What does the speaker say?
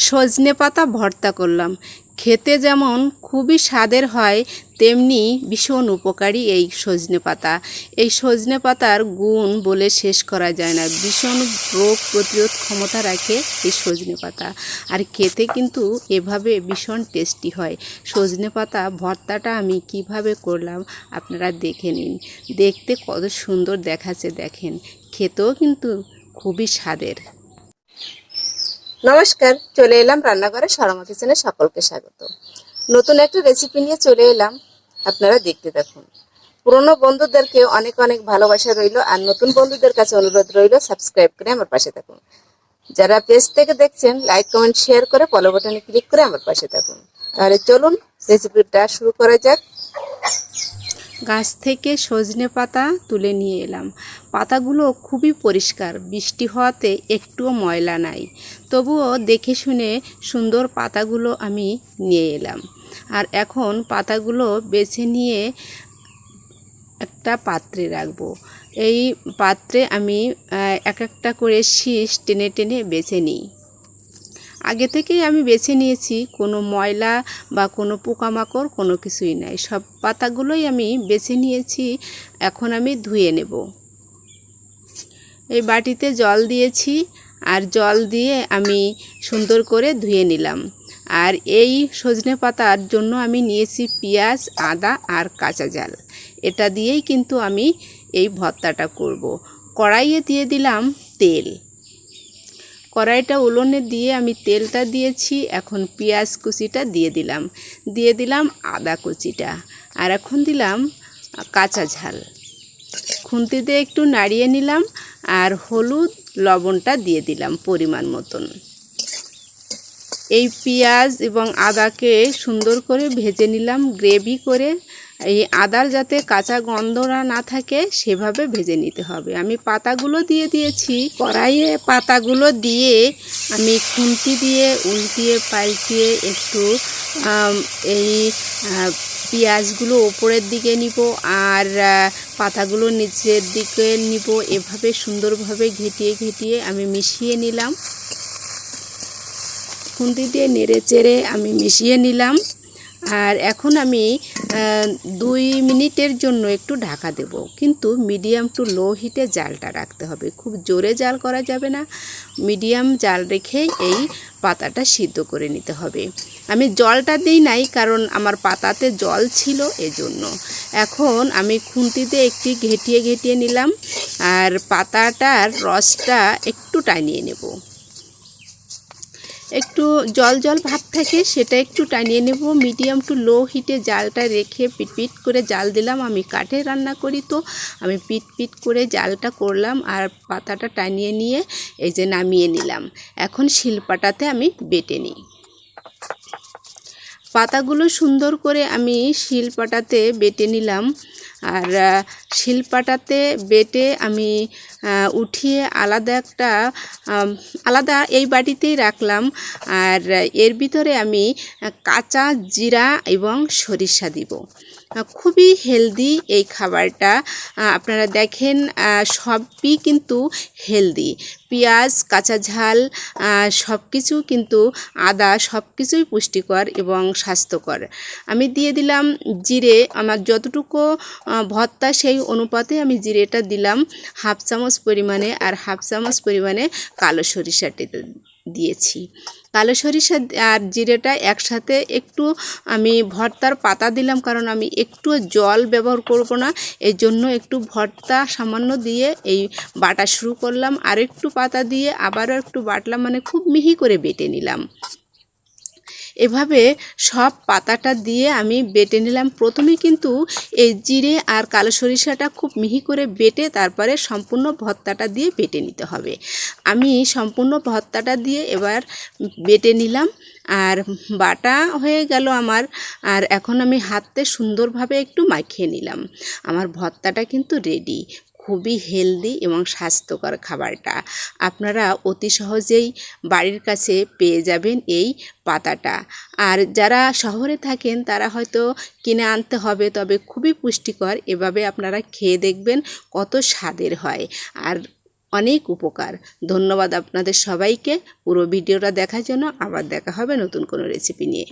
সজনে পাতা ভর্তা করলাম। খেতে যেমন খুবই স্বাদের হয়, তেমনি ভীষণ উপকারী এই সজনে পাতা। এই সজনে পাতার গুণ বলে শেষ করা যায় না। ভীষণ রোগ প্রতিরোধ ক্ষমতা রাখে এই সজনে পাতা। আর খেতে কিন্তু এভাবে ভীষণ টেস্টি হয়। সজনে পাতা ভর্তাটা আমি কীভাবে করলাম আপনারা দেখে নিন। দেখতে কত সুন্দর দেখাচ্ছে দেখেন। খেতেও কিন্তু খুবই স্বাদের। নমস্কার, চলে এলাম রান্নাঘরে সরমা কিচেনে সকলকে স্বাগত। নতুন একটা রেসিপি নিয়ে চলে এলাম, আপনারা দেখতে দেখুন পুরনো বন্ধুদেরকে অনেক অনেক ভালোবাসা রইল, আর নতুন বন্ধুদের কাছে অনুরোধ রইল সাবস্ক্রাইব করে আমার পাশে থাকুন। যারা পেজ থেকে দেখছেন লাইক কমেন্ট শেয়ার করে ফলো বাটনে ক্লিক করে আমার পাশে থাকুন। তাহলে চলুন রেসিপিটা শুরু করা যাক। গাছ থেকে সজনে পাতা তুলে নিয়ে এলাম। পাতাগুলো খুবই পরিষ্কার, বৃষ্টি হওয়াতে একটুও ময়লা নাই। তবুও দেখে শুনে সুন্দর পাতাগুলো আমি নিয়ে এলাম। আর এখন পাতাগুলো বেছে নিয়ে একটা পাত্রে রাখব। এই পাত্রে আমি এক একটা করে শীষ টেনে টেনে বেছে নিই। আগে থেকেই আমি বেছে নিয়েছি, কোনো ময়লা বা কোনো পোকামাকড়, কোনো কিছুই নাই। সব পাতাগুলোই আমি বেছে নিয়েছি, এখন আমি ধুয়ে নেব। এই বাটিতে জল দিয়েছি, আর জল দিয়ে আমি সুন্দর করে ধুয়ে নিলাম। আর এই সজনে পাতার জন্য আমি নিয়েছি পেঁয়াজ, আদা আর কাঁচা জাল। এটা দিয়েই কিন্তু আমি এই ভর্তাটা করব। কড়াইয়ে দিয়ে দিলাম তেল। কড়াইটা উলনে দিয়ে আমি তেলটা দিয়েছি, এখন পেঁয়াজ কুচিটা দিয়ে দিলাম। দিয়ে দিলাম আদা কুচিটা, আর এখন দিলাম কাঁচা ঝাল। খুন্তি দিয়ে একটু নাড়িয়ে নিলাম, আর হলুদ লবণটা দিয়ে দিলাম পরিমাণ মতন। এই পেঁয়াজ এবং আদাকে সুন্দর করে ভেজে নিলাম, গ্রেভি করে। এই আদার যাতে কাঁচা গন্ধরা না থাকে, সেভাবে ভেজে নিতে হবে। আমি পাতাগুলো দিয়ে দিয়েছি। কড়াইয়ে পাতাগুলো দিয়ে আমি খুন্তি দিয়ে, উল্টিয়ে, পাল্টিয়ে একটু এই পেঁয়াজগুলো ওপরের দিকে নিব আর পাতাগুলো নিচের দিকে নিব। এভাবে সুন্দরভাবে ঘেটিয়ে ঘেটিয়ে আমি মিশিয়ে নিলাম। খুন্তি দিয়ে নেড়ে চেড়ে আমি মিশিয়ে নিলাম। আর এখন আমি দুই মিনিটের জন্য একটু ঢাকা দেব। কিন্তু মিডিয়াম টু লো হিটে জালটা রাখতে হবে। খুব জোরে জাল করা যাবে না। মিডিয়াম জাল রেখে এই পাতাটা সিদ্ধ করে নিতে হবে। আমি জলটা দিই নাই, কারণ আমার পাতাতে জল ছিল এজন্য। এখন আমি খুন্তিতে একটি ঘেটিয়ে ঘেটিয়ে নিলাম, আর পাতাটার রসটা একটু টানিয়ে নেব। একটু জল জল ভাব থাকে, সেটা একটু টানিয়ে নেব। মিডিয়াম টু লো হিটে জালটা রেখে পিট পিট করে জাল দিলাম। আমি কাঠে রান্না করি তো, আমি পিট পিট করে জালটা করলাম আর পাতাটা টানিয়ে নিয়ে এই যে নামিয়ে নিলাম। এখন শিলপাটাতে আমি বেটে নিই। পাতাগুলো সুন্দর করে আমি শিলপাটাতে বেটে নিলাম। আর শিল শিলপাটাতে বেটে আমি উঠিয়ে আলাদা একটা আলাদা এই বাটিতেই রাখলাম। আর, এর ভিতরে আমি কাঁচা জিরা এবং সরিষা দিব। খুবই হেলদি এই খাবারটা। আপনারা দেখেন সবই কিন্তু হেলদি পেঁয়াজ, কাঁচা ঝাল সব কিছু কিন্তু আদা সব কিছুই পুষ্টিকর এবং স্বাস্থ্যকর। আমি দিয়ে দিলাম জিরে। আমার যতটুকু ভর্তা সেই অনুপাতে আমি জিরেটা দিলাম। হাফ চামচ পরিমাণে আর হাফ চামচ পরিমাণে কালো সরিষাটি দিয়েছি। কালো সরিষা আর জিরেটা একসাথে একটু আমি ভর্তার পাতা দিলাম, কারণ আমি একটু জল ব্যবহার করব না। এই জন্য একটু ভর্তা সামান্য দিয়ে এই বাটা শুরু করলাম। আর একটু পাতা দিয়ে আবারও একটু বাটলাম মানে খুব মিহি করে বেটে নিলাম। এভাবে সব পাতাটা দিয়ে আমি বেটে নিলাম। প্রথমে কিন্তু এই জিরে আর কালো সরিষাটা খুব মিহি করে বেটে তারপরে সম্পূর্ণ ভর্তাটা দিয়ে বেটে নিতে হবে। আমি সম্পূর্ণ ভর্তাটা দিয়ে এবার বেটে নিলাম আর বাটা হয়ে গেল আমার। আর এখন আমি হাতে সুন্দরভাবে একটু মাখিয়ে নিলাম। আমার ভর্তাটা কিন্তু রেডি খুবই হেলদি এবং স্বাস্থ্যকর খাবারটা। আপনারা অতি সহজেই বাড়ির কাছে পেয়ে যাবেন এই পাতাটা। আর যারা শহরে থাকেন, তারা হয়তো কিনে আনতে হবে, তবে খুবই পুষ্টিকর। এভাবে আপনারা খেয়ে দেখবেন কত স্বাদের হয়। আর অনেক উপকার। ধন্যবাদ আপনাদের সবাইকে। পুরো ভিডিওটা দেখার জন্য আবার দেখা হবে নতুন কোনো রেসিপি নিয়ে।